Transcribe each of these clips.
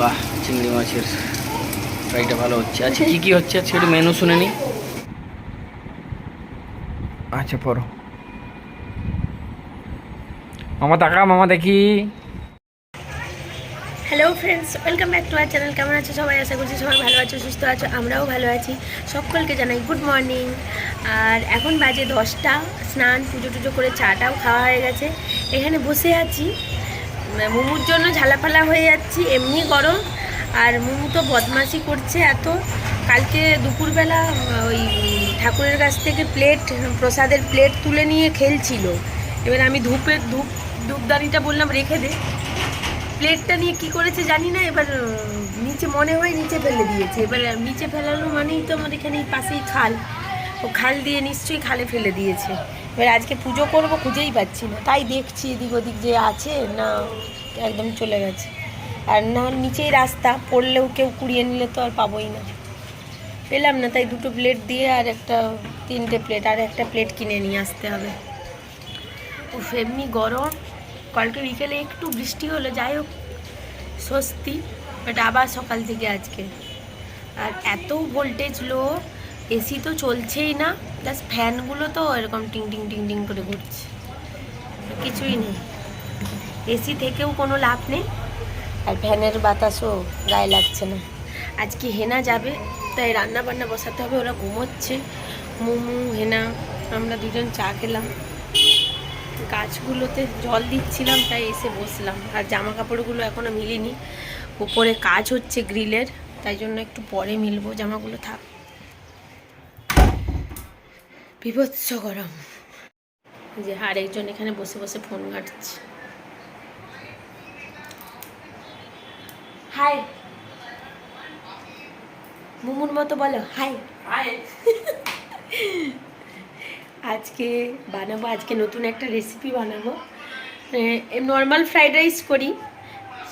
বাহ চিংড়ি মাছের ফ্রাইটা ভালো হচ্ছে। আচ্ছা কি কি হচ্ছে? আজকে একটু মেনু শুনে নি। আচ্ছা পড়ো। মামা তাকা মামা দেখি। Hello friends welcome back to our channel কেমন আছো সবাই? আশা করছি সবাই ভালো আছো সুস্থ আছো আমরাও ভালো আছি। সকলকে জানাই গুড মর্নিং আর এখন বাজে দশটা স্নান পুজো টুজো করে চাটাও খাওয়া হয়ে গেছে। এখানে বসে আছি। মোমোর জন্য ঝালাফালা হয়ে যাচ্ছি, এমনি গরম। আর মোমো তো বদমাশি করছে এত। কালকে দুপুরবেলা ওই ঠাকুরের কাছ থেকে প্লেট প্রসাদের প্লেট তুলে নিয়ে খেলছিল। এবার আমি ধূপের ধূপ ধূপদানিটা বললাম, রেখে দে। প্লেটটা নিয়ে কি করেছে জানি না, এবার নিচে মনে হয় নিচে ফেলে দিয়েছে। এবার নিচে ফেলানো মানেই তো আমার এখানে পাশেই খাল। ও খাল দিয়ে নিশ্চয়ই খালে ফেলে দিয়েছে। এবার আজকে পুজো করব, খুঁজেই পাচ্ছি না। তাই দেখছি এদিক ওদিক যে আছে, না, একদম চলে গেছে। আর না, নিচেই রাস্তা, পড়লেও কেউ কুড়িয়ে নিলে তো আর পাবোই না। পেলাম না, তাই দুটো প্লেট দিয়ে আর একটা, তিনটে প্লেট, আর একটা প্লেট কিনে নিয়ে আসতে হবে। উফ, এমনি গরম। কালকে বিকেলে একটু বৃষ্টি হলো, যাই হোক, স্বস্তি। বাট আবার সকাল থেকে আজকে। আর এত ভোল্টেজ লো এসি তো চলছেই না প্লাস ফ্যানগুলো তো এরকম টিং টিং টিং টিং করে ঘুরছে। কিছুই নেই। এসি থেকেও কোনো লাভ নেই। আর ফ্যানের বাতাসও গায়ে লাগছে না। আজকে হেনা যাবে, তাই রান্না বান্না বসাতে হবে, ওরা ঘুমোচ্ছে। মোমো, হেনা, আমরা দুজন চা খেলাম। গাছগুলোতে জল দিচ্ছিলাম, তাই এসে বসলাম। আর জামা কাপড়গুলো এখনও মিলিনি। উপরে কাজ হচ্ছে গ্রিলের, তাই জন্য একটু পরে মিলবো, জামাগুলো থাক। বিভৎস গরম। যে আরেকজন এখানে বসে বসে ফোন ঘাটছে। হাই। মুমুর মতো বলো হাই। হাই। আজকে বানাবো আজকে নতুন একটা রেসিপি বানাবো। নর্মাল ফ্রাইড রাইস করি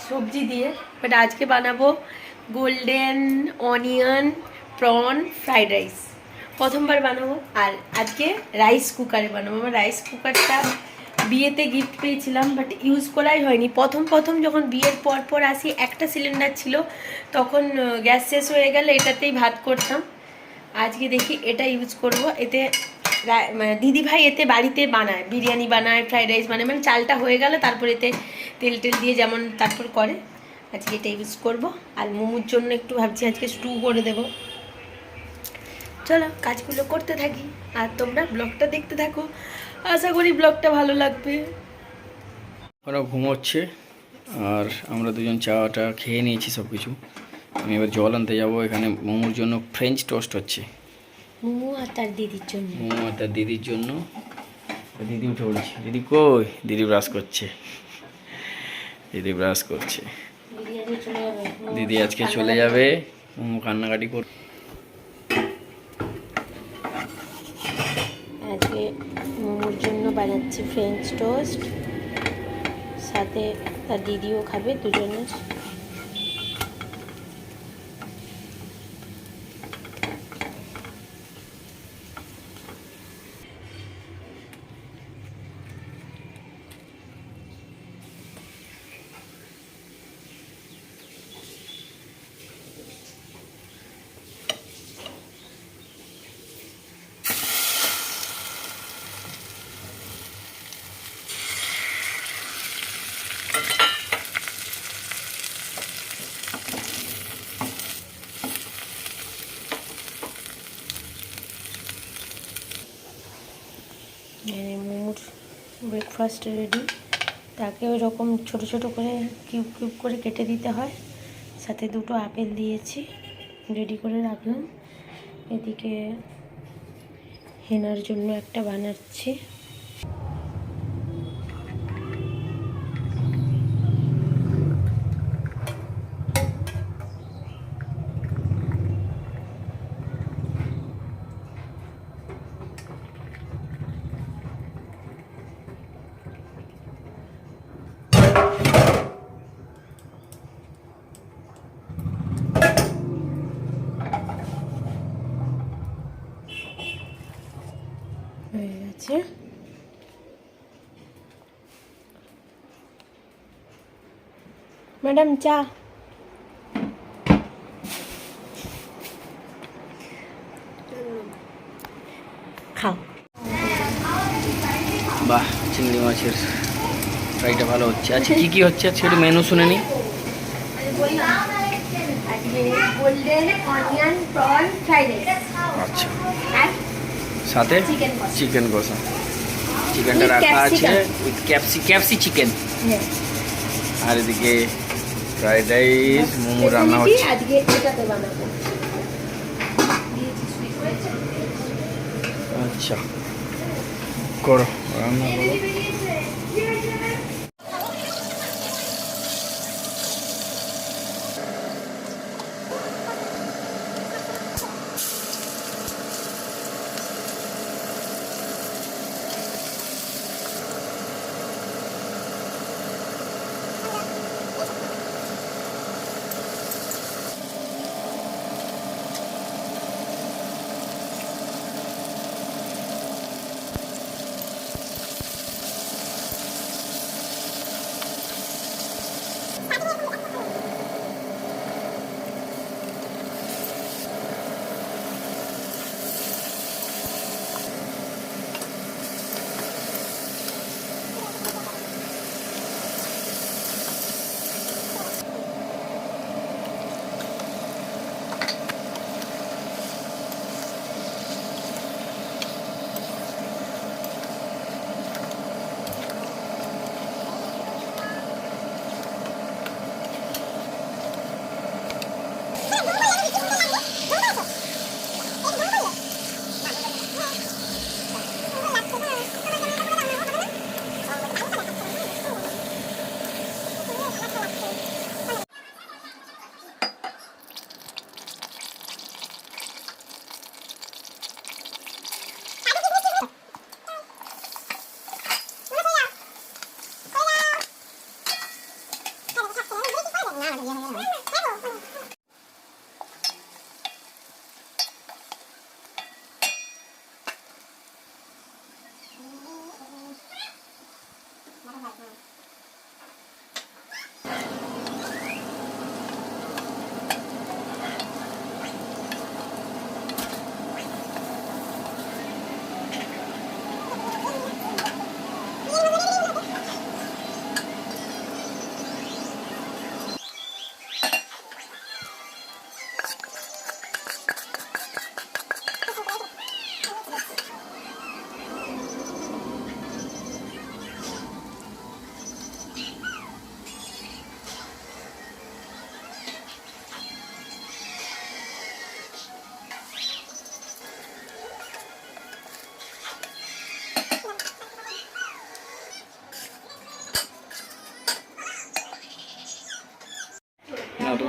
সবজি দিয়ে। বাট আজকে বানাবো golden onion prawn fried rice প্রথমবার বানাবো। আর আজকে রাইস কুকারে বানাবো। আমার রাইস কুকারটা বিয়েতে গিফট পেয়েছিলাম বাট ইউজ করাই হয়নি। প্রথম প্রথম যখন বিয়ের পর পর আসি, একটা সিলিন্ডার ছিল। তখন গ্যাস শেষ হয়ে গেলে এটাতেই ভাত করতাম। আজকে দেখি এটা ইউজ করব। এতে মানে দিদি ভাই এতে বাড়িতে বানায়, বিরিয়ানি বানায় ফ্রাইড রাইস বানায়। মানে চালটা হয়ে গেল তারপর এতে তেল টেল দিয়ে যেমন তারপর করে, আজকে এটা ইউজ করব। আর মোমোর জন্য একটু ভাবছি, আজকে স্টু করে দেব। চলো কাজগুলো করতে থাকি। আর তোমরা ব্লগটা দেখতে থাকো। আশা করি ব্লগটা ভালো লাগবে। ওরা ঘুমোচ্ছে আর আমরা দুজন চাটা খেয়ে নিয়েছি সব কিছু আমি এবার জল আনতে যাব এখানে মোমোর জন্য ফ্রেঞ্চ টোস্ট হচ্ছে। মোমো আর তার দিদির জন্য। মোমো আর তার দিদির জন্য। দিদি উঠে পড়েছে দিদি কই? দিদি ব্রাশ করছে। দিদি ব্রাশ করছে। দিদি আজকে চলে যাবে। মোমো কান্নাকাটি কর আজকে মোমোর বানাচ্ছি ফ্রেঞ্চ টোস্ট সাথে তার দিদিও খাবে দুজনের মানে মোমোর ব্রেকফাস্ট রেডি তাকে ওই রকম ছোটো ছোটো করে কিউব কিউব করে কেটে দিতে হয়। সাথে দুটো আপেল দিয়েছি রেডি করে রাখলাম। এদিকে হেনার জন্য একটা বানাচ্ছি। গেছে ম্যাডাম চা। খাও। বাহ চিংড়ি মাছের ফ্রাইটা ভালো হচ্ছে। আচ্ছা কি কি হচ্ছে? আজকে একটু মেনু শুনে নি। আচ্ছা। সাথে চিকেন কষা। চিকেনটা রাখা আছে উইথ ক্যাপসি ক্যাপসি চিকেন আর এদিকে ফ্রাইড রাইস মোমো রান্না হচ্ছে। আচ্ছা করো। রান্না করো। না তুমি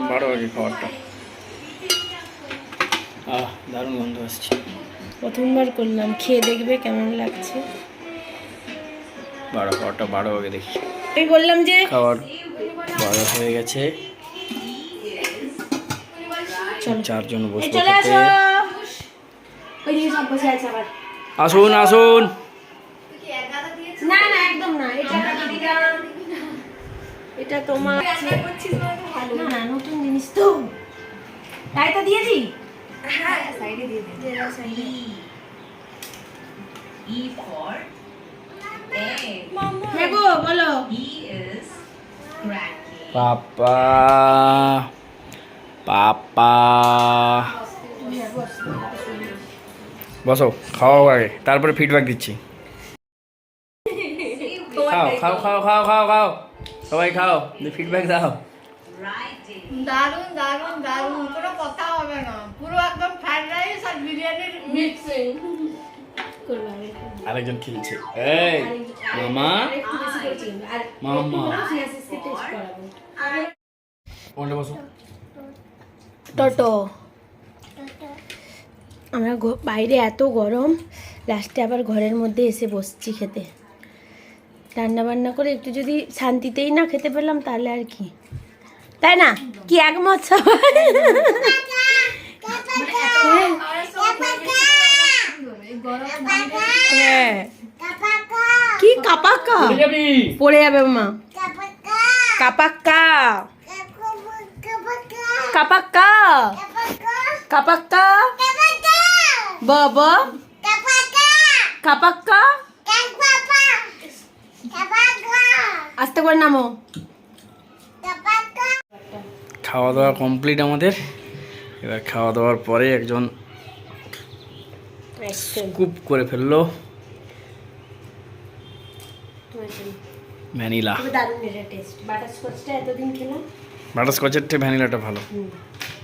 বারো আগে খাবারটা। আহ দারুণ গন্ধ আসছে। প্রথমবার করলাম খেয়ে দেখবে কেমন লাগছে। বারো খাবারটা বারো আগে দেখি। আমি বললাম যে খাবার বারো হয়ে গেছে। চলো। চারজন বসে আছে আবার আসুন আসুন। না না একদম না এটা তোমার না না নতুন জিনিস তো। তাই তো দিয়ে দিই? হ্যাঁ সাইডে দিয়ে দিই E for egg. হ্যাঁ গো বলো। E is cracking. পাপা পাপা বসো খাও আগে। তারপরে ফিডব্যাক দিচ্ছি। খাও খাও খাও খাও খাও খাও। সবাই খাও ফিডব্যাক দাও। দারুণ দারুণ কোনো কথা হবে না। পুরো একদম ফ্রাইড রাইস আর বিরিয়ানির মিক্সিং আরেকজন খেলছে। এই মামা। মামা। বসো। টোটো। আমরা বাইরে এত গরম লাস্টে আবার ঘরের মধ্যে এসে বসছি খেতে। রান্না বান্না করে একটু যদি শান্তিতেই না খেতে পেলাম, তাহলে আর কি? তাই না? কি একমত সবাই? হ্যাঁ। কি কাপাক্কা? পড়ে যাবে মা। কাপাক্কা। কাপাক্কা। কাপাক্কা। বাবা। কাপাক্কা। আস্তে করে নামো। খাওয়া দাওয়া কমপ্লিট আমাদের। এবার খাওয়া দাওয়ার পরে একজন স্কুপ করে ফেলল। ভ্যানিলা খেলাম বাটারস্কচের থেকে ভ্যানিলাটা ভালো।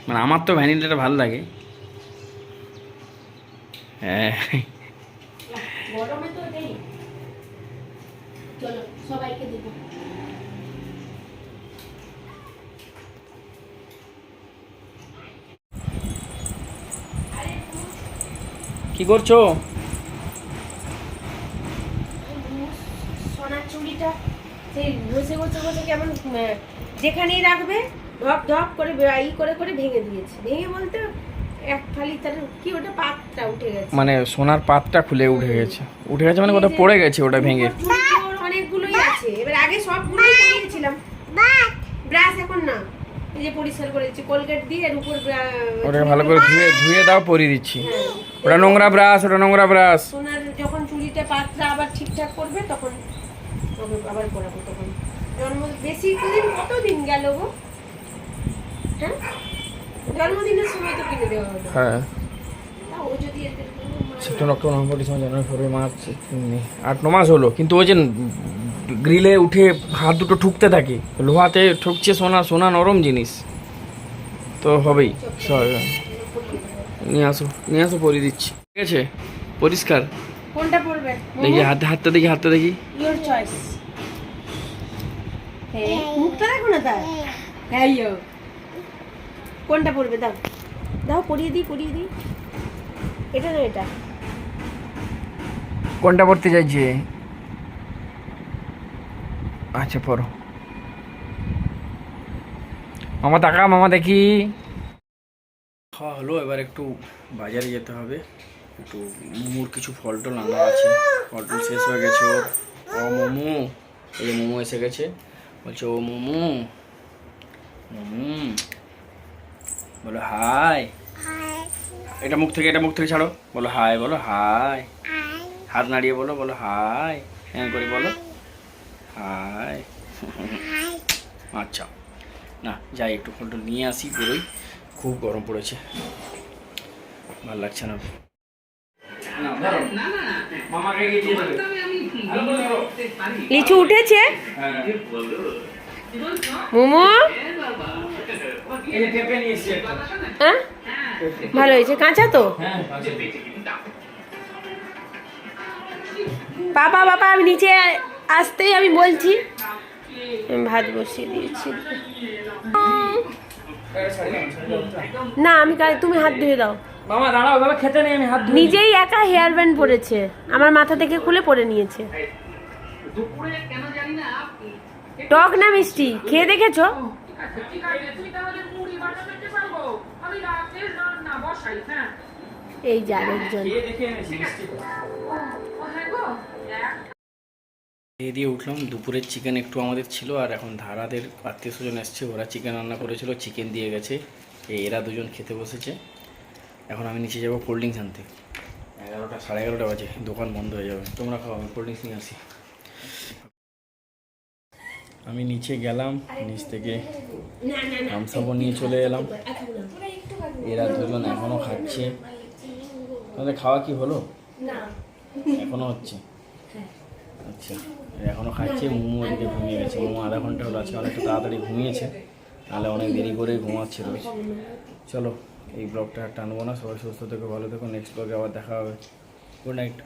মানে আমার তো ভ্যানিলাটা ভালো লাগে। হ্যাঁ গরমে তো চলো। সবাইকে দেবো। কি করছ? সোনার চুড়িটা সেই ঘষে ঘষে ঘষে কেমন যেখানেই রাখবে ধপ ধপ করে ই করে করে ভেঙে দিয়েছে। ভেঙে বলতে এক ফালি তার কি ওটা পাতটা উঠে গেছে। মানে সোনার পাতটা খুলে উঠে গেছে। উঠে গেছে মানে কোথাও পড়ে গেছে ওটা ভেঙে উপর চুড়ি তো ওর অনেকগুলোই আছে এবার আগে সবগুলোই পরিয়েছিলাম ব্রাশ এখন না এই যে পরিষ্কার করেছি কোলগেট দিয়ে এর উপর ব্রা- ভালো করে ধুয়ে ধুয়ে দাও পরিয়ে দিচ্ছি। হ্যাঁ। ওটা নোংরা ব্রাশ ওটা নোংরা ব্রাশ। সোনার যখন চুড়িটা আবার ঠিকঠাক করবে তখন তখন আবার করাবো তখন। জন্ম বেশি দিন কতদিন গেল গো? হ্যাঁ? জন্মদিনের সময় তো কিনে দেওয়া হলো। হ্যাঁ। ও যদি September October November December January February March আট ন মাস হলো। কিন্তু ওই যে গ্রিলে উঠে হাত দুটো ঠুকতে থাকে। লোহাতে ঠুকছে সোনা সোনা নরম জিনিস। তো হবেই সব- নিয়ে আসো নিয়ে আসো পরিয়ে দিচ্ছি। ঠিক আছে? পরিষ্কার? কোনটা পড়বে দেখি হাতে হাতটা দেখি হাতটা দেখি। ইওর চয়েস হ্যাঁ মুখটা দেখো না তার? হ্যাঁ কোনটা পড়বে দাও। দাও পরিয়ে দিই পরিয়ে দিই। এটা না এটা। কোনটা পড়তে চাইছে? আচ্ছা পড়ো। মামা তাকা মামা দেখি। খাওয়া হলো এবার একটু বাজারে যেতে হবে। একটু মোমোর কিছু ফল টল আনা আছে। ফল টল শেষ হয়ে গেছে ওর। ও মোমো। এই যে মোমো এসে গেছে। বলছে ও মোমো। মোমো। বলো হাই। এটা মুখ থেকে এটা মুখ থেকে ছাড়ো। বলো হাই বলো হাই। হাত নাড়িয়ে বলো বলো হাই। হ্যাঁ করে বলো। হাই। আচ্ছা। না যাই একটু ফোনটা নিয়ে আসি বেরোই খুব গরম পড়েছে। ভালো লাগছে না। লিচু উঠেছে? হ্যাঁ। মোমো? এই যে পেঁপে নিয়ে এসছি একটা। হ্যাঁ? ভালো হয়েছে। কাঁচা তো? হ্যাঁ। বাবা বাবা আমি নিচে আসতেই আমি বলছি ভাত বসিয়ে দিয়েছি। না আমি তুমি হাত ধুয়ে দাও। মামা দাঁড়াও বাবা খেতে নেই আমি হাত নিজেই একা হেয়ার ব্যান্ড পরেছে। আমার মাথা থেকে খুলে পরে নিয়েছে। টক না মিষ্টি? খেয়ে দেখেছ? এই যে আরেকজন। খেয়ে দিয়ে উঠলাম। দুপুরের চিকেন একটু আমাদের ছিল আর এখন ধারাদের আত্মীয় স্বজন এসছে ওরা চিকেন রান্না করেছিল চিকেন দিয়ে গেছে। এই এরা দুজন খেতে বসেছে। এখন আমি নিচে যাব কোল্ড ড্রিঙ্কস আনতে। এগারোটা সাড়ে এগারোটা বাজে দোকান বন্ধ হয়ে যাবে। তোমরা খাও আমি কোল্ড ড্রিঙ্কস নিয়ে আসি। আমি নিচে গেলাম নিচ থেকে থামসাপও নিয়ে চলে এলাম। এরা দুজন এখনও খাচ্ছে। তাহলে খাওয়া কি হলো? এখনও হচ্ছে? আচ্ছা। এখনও খাচ্ছে, মোমো এদিকে ঘুমিয়ে গেছে। মোমো আধা ঘণ্টা হলো, আজকে অনেকটা তাড়াতাড়ি ঘুমিয়েছে। তাহলে অনেক দেরি করেই ঘুমাচ্ছে রোজ চলো, এই ব্লগটা টানবো না। সবাই সুস্থ থেকো, ভালো থেকো। নেক্সট ব্লগে আবার দেখা হবে। Good night